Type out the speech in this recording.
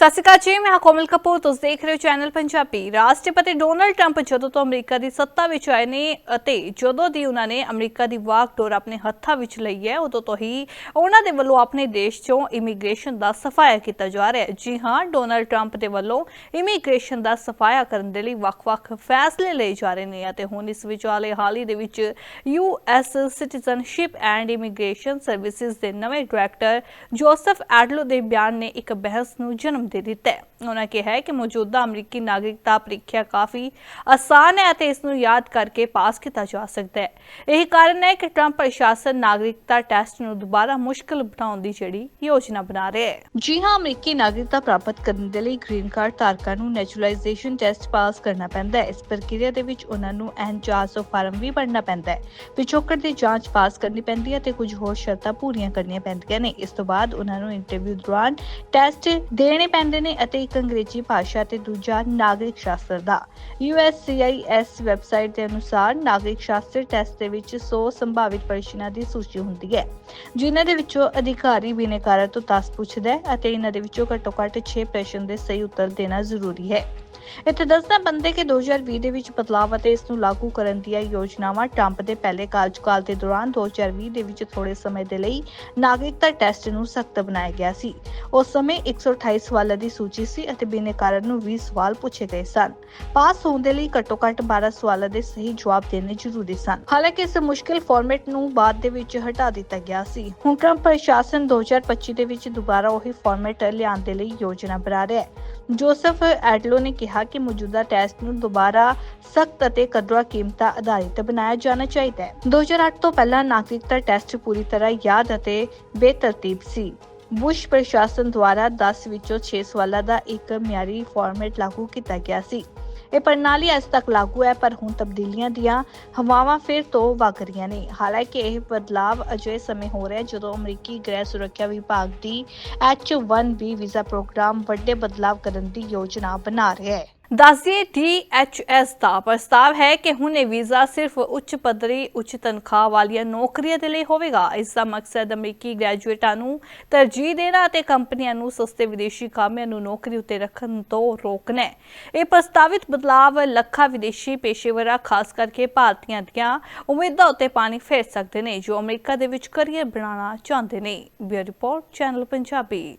ਸਤਿ ਸ਼੍ਰੀ ਅਕਾਲ ਜੀ, ਮੈਂ ਕੋਮਲ ਕਪੂਰ, ਤੁਸੀਂ ਦੇਖ ਰਹੇ ਹੋ ਚੈਨਲ ਪੰਜਾਬੀ। ਰਾਸ਼ਟਰਪਤੀ ਡੋਨਲਡ ਟਰੰਪ ਜਦੋਂ ਤੋਂ ਅਮਰੀਕਾ ਦੀ ਸੱਤਾ ਵਿੱਚ ਆਏ ਨੇ ਅਤੇ ਜਦੋਂ ਦੀ ਉਹਨਾਂ ਨੇ ਅਮਰੀਕਾ ਦੀ ਵਾਕਡੋਰ ਆਪਣੇ ਹੱਥਾਂ ਵਿੱਚ ਲਈ ਹੈ, ਉਦੋਂ ਤੋਂ ਹੀ ਉਹਨਾਂ ਦੇ ਵੱਲੋਂ ਆਪਣੇ ਦੇਸ਼ 'ਚੋਂ ਇਮੀਗ੍ਰੇਸ਼ਨ ਦਾ ਸਫਾਇਆ ਕੀਤਾ ਜਾ ਰਿਹਾ ਹੈ। ਜੀ ਹਾਂ, ਡੋਨਲਡ ਟਰੰਪ ਦੇ ਵੱਲੋਂ ਇਮੀਗ੍ਰੇਸ਼ਨ ਦਾ ਸਫਾਇਆ ਕਰਨ ਦੇ ਲਈ ਵੱਖ-ਵੱਖ ਫੈਸਲੇ ਲਏ ਜਾ ਰਹੇ ਨੇ ਅਤੇ ਹੁਣ ਇਸ ਵਿਚਾਲੇ ਹਾਲ ਹੀ ਦੇ ਵਿੱਚ U S citizenship and immigration services ਦੇ ਨਵੇਂ ਡਾਇਰੈਕਟਰ ਜੋਸਫ ਐਡਲੋ ਦੇ ਬਿਆਨ ਨੇ ਇੱਕ ਬਹਿਸ ਨੂੰ ਜਨਮ ਦੇ ਦਿੱਤਾ ਹੈ। ਉਹਨਾਂ ਕਿਹਾ ਹੈ ਕਿ ਮੌਜੂਦਾ ਅਮਰੀਕੀ ਨਾਗਰਿਕਤਾ ਪ੍ਰੀਖਿਆ ਕਾਫੀ ਆਸਾਨ ਹੈ ਅਤੇ ਇਸ ਨੂੰ ਯਾਦ ਕਰਕੇ ਪਾਸ ਕੀਤਾ ਜਾ ਸਕਦਾ ਹੈ। ਇਹੀ ਕਾਰਨ ਹੈ ਕਿ ਟਰੰਪ ਪ੍ਰਸ਼ਾਸਨ ਨਾਗਰਿਕਤਾ ਟੈਸਟ ਨੂੰ ਦੁਬਾਰਾ ਮੁਸ਼ਕਲ ਬਣਾਉਣ ਦੀ ਜਿਹੜੀ ਯੋਜਨਾ ਬਣਾ ਰਿਹਾ ਹੈ। ਜੀ ਹਾਂ, ਅਮਰੀਕੀ ਨਾਗਰਿਕਤਾ ਪ੍ਰਾਪਤ ਕਰਨ ਦੇ ਲਈ ਗ੍ਰੀਨ ਕਾਰਡ ਧਾਰਕਾਂ ਨੂੰ ਨੈਚੁਰਲਾਈਜੇਸ਼ਨ ਟੈਸਟ ਪਾਸ ਕਰਨਾ ਪੈਂਦਾ ਹੈ। ਇਸ ਪ੍ਰਕਿਰਿਆ ਦੇ ਵਿੱਚ ਉਹਨਾਂ ਨੂੰ ਐਨ400 ਫਾਰਮ ਵੀ ਭਰਨਾ ਪੈਂਦਾ ਹੈ। ਪਿਛੋਕੜ ਦੀ ਜਾਂਚ ਪਾਸ ਕਰਨੀ ਪੈਂਦੀ ਹੈ ਤੇ ਕੁਝ ਹੋਰ ਸ਼ਰਤਾਂ ਪੂਰੀਆਂ ਕਰਨੀਆਂ ਪੈਂਦੀਆਂ ਨੇ। ਇਸ ਤੋਂ ਬਾਅਦ ਉਹਨਾਂ ਨੂੰ ਇੰਟਰਵਿਊ ਦੌਰਾਨ ਟੈਸਟ ਦੇਣੇ ਪੈਂਦੇ ਨੇ ਅਤੇ ਇੱਕ ਅੰਗਰੇਜ਼ੀ ਭਾਸ਼ਾ ਤੇ ਦੂਜਾ ਨਾਗਰਿਕ ਸ਼ਾਸਤਰ ਦਾ। USCIS ਵੈਬਸਾਈਟ ਦੇ ਅਨੁਸਾਰ ਨਾਗਰਿਕ ਸ਼ਾਸਤਰ ਟੈਸਟ ਦੇ ਵਿੱਚ 100 ਸੰਭਾਵਿਤ ਪ੍ਰਸ਼ਨਾਂ ਦੀ ਸੂਚੀ ਹੁੰਦੀ ਹੈ, ਜਿਨ੍ਹਾਂ ਦੇ ਵਿੱਚੋਂ ਅਧਿਕਾਰੀ ਬਿਨੇਕਾਰ ਤੋਂ 10 ਪੁੱਛਦਾ ਹੈ ਅਤੇ ਇਹਨਾਂ ਦੇ ਵਿੱਚੋਂ ਘੱਟੋ ਘੱਟ 6 ਪ੍ਰਸ਼ਨ ਦੇ ਸਹੀ ਉੱਤਰ ਦੇਣਾ ਜ਼ਰੂਰੀ ਹੈ। ਇੱਥੇ ਦੱਸਣਾ ਬੰਦੇ ਕਿ 2020 ਦੇ ਵਿੱਚ ਬਦਲਾਅ ਅਤੇ ਇਸ ਨੂੰ ਲਾਗੂ ਕਰਨ ਦੀਆਂ ਯੋਜਨਾਵਾਂ ਟਰੰਪ ਦੇ ਪਹਿਲੇ ਕਾਰਜਕਾਲ ਦੇ ਦੌਰਾਨ 2020 ਦੇ ਵਿੱਚ ਥੋੜੇ ਸਮੇਂ ਦੇ ਲਈ ਨਾਗਰਿਕਤਾ ਟੈਸਟ ਨੂੰ ਸਖਤ ਬਣਾਇਆ ਗਿਆ ਸੀ। ਉਸ ਸਮੇਂ 128 ਸਵਾਲਾਂ ਦੀ ਸੂਚੀ ਸੀ ਅਤੇ ਬਿਨੇਕਾਰਨ ਨੂੰ 20 ਸਵਾਲ ਪੁੱਛੇ ਗਏ ਸਨ। ਪਾਸ ਹੋਣ ਦੇ ਲਈ ਘੱਟੋ ਘੱਟ 12 ਸਵਾਲਾਂ ਦੇ ਸਹੀ ਜਵਾਬ ਦੇਣੇ ਜ਼ਰੂਰੀ ਸਨ। ਹਾਲਾਂਕਿ ਇਸ ਮੁਸ਼ਕਿਲ ਫਾਰਮੈਟ ਨੂੰ ਬਾਅਦ ਦੇ ਵਿੱਚ ਹਟਾ ਦਿੱਤਾ ਗਿਆ ਸੀ। ਹੁਣ ਟਰੰਪ ਪ੍ਰਸ਼ਾਸਨ 2025 ਦੇ ਵਿੱਚ ਦੁਬਾਰਾ ਉਹੀ ਫਾਰਮੈਟ ਲਿਆਉਣ ਦੇ ਲਈ ਯੋਜਨਾ ਬਣਾ ਰਿਹਾ ਹੈ। ਜੋਸਫ ਐਡਲੋ ਨੇ ਕਿਹਾ ਕਿ ਮੌਜੂਦਾ ਟੈਸਟ ਨੂੰ ਦੁਬਾਰਾ ਸਖਤ ਅਤੇ ਕਦਰਾਂ ਕੀਮਤਾਂ ਆਧਾਰਿਤ ਬਣਾਇਆ ਜਾਣਾ ਚਾਹੀਦਾ ਹੈ। 2008 ਤੋਂ ਪਹਿਲਾਂ ਨਾਗਰਿਕਤਾ ਟੈਸਟ ਪੂਰੀ ਤਰ੍ਹਾਂ ਯਾਦ ਅਤੇ ਬੇਤਰਤੀਬ ਸੀ। ਬੁਸ਼ ਪ੍ਰਸ਼ਾਸਨ ਦੁਆਰਾ 10 ਵਿੱਚੋਂ 6 ਸਵਾਲਾਂ ਦਾ ਇੱਕ ਮਿਆਰੀ ਫਾਰਮੈਟ ਲਾਗੂ ਕੀਤਾ ਗਿਆ ਸੀ। ਇਹ ਪ੍ਰਣਾਲੀ ਅਜੇ ਤੱਕ ਲਾਗੂ ਹੈ, ਪਰ ਹੁਣ ਤਬਦੀਲੀਆਂ ਦੀਆਂ ਹਵਾਵਾਂ ਫਿਰ ਤੋਂ ਵਗ ਰਹੀਆਂ ਨੇ। ਹਾਲਾਂਕਿ ਇਹ ਬਦਲਾਵ ਅਜੇ ਸਮੇਂ ਹੋ ਰਿਹਾ ਜਦੋਂ ਅਮਰੀਕੀ ਗ੍ਰਹਿ ਸੁਰੱਖਿਆ ਵਿਭਾਗ ਦੀ H1B ਵੀਜ਼ਾ ਪ੍ਰੋਗਰਾਮ ਵੱਡੇ ਬਦਲਾਵ ਕਰਨ ਦੀ ਯੋਜਨਾ ਬਣਾ ਰਿਹਾ ਹੈ। ਦੱਸਿਏ DHS ਦਾ ਪ੍ਰਸਤਾਵ ਹੈ ਕਿ ਹੁਣ ਇਹ ਵੀਜ਼ਾ ਸਿਰਫ ਉੱਚ ਪੱਧਰੀ, ਉੱਚ ਤਨਖਾਹ ਵਾਲੀਆਂ ਨੌਕਰੀਆਂ ਦੇ ਲਈ ਹੋਵੇਗਾ। ਇਸ ਦਾ ਮਕਸਦ ਅਮਰੀਕੀ ਗ੍ਰੈਜੂਏਟਾਂ ਨੂੰ ਤਰਜੀਹ ਦੇਣਾ ਅਤੇ ਕੰਪਨੀਆਂ ਨੂੰ ਸਸਤੇ ਵਿਦੇਸ਼ੀ ਕਾਮਿਆਂ ਨੂੰ ਨੌਕਰੀ ਉੱਤੇ ਰੱਖਣ ਤੋਂ ਰੋਕਣਾ ਹੈ। ਇਹ ਪ੍ਰਸਤਾਵਿਤ ਬਦਲਾਵ ਲੱਖਾਂ ਵਿਦੇਸ਼ੀ ਪੇਸ਼ੇਵਰਾਂ, ਖਾਸ ਕਰਕੇ ਭਾਰਤੀਆਂ ਦੀਆਂ ਉਮੀਦਾਂ ਉੱਤੇ ਪਾਣੀ ਫੇਰ ਸਕਦੇ ਨੇ, ਜੋ ਅਮਰੀਕਾ ਦੇ ਵਿੱਚ ਕਰੀਅਰ ਬਣਾਉਣਾ ਚਾਹੁੰਦੇ ਨੇ। Bureau report, channel Punjabi.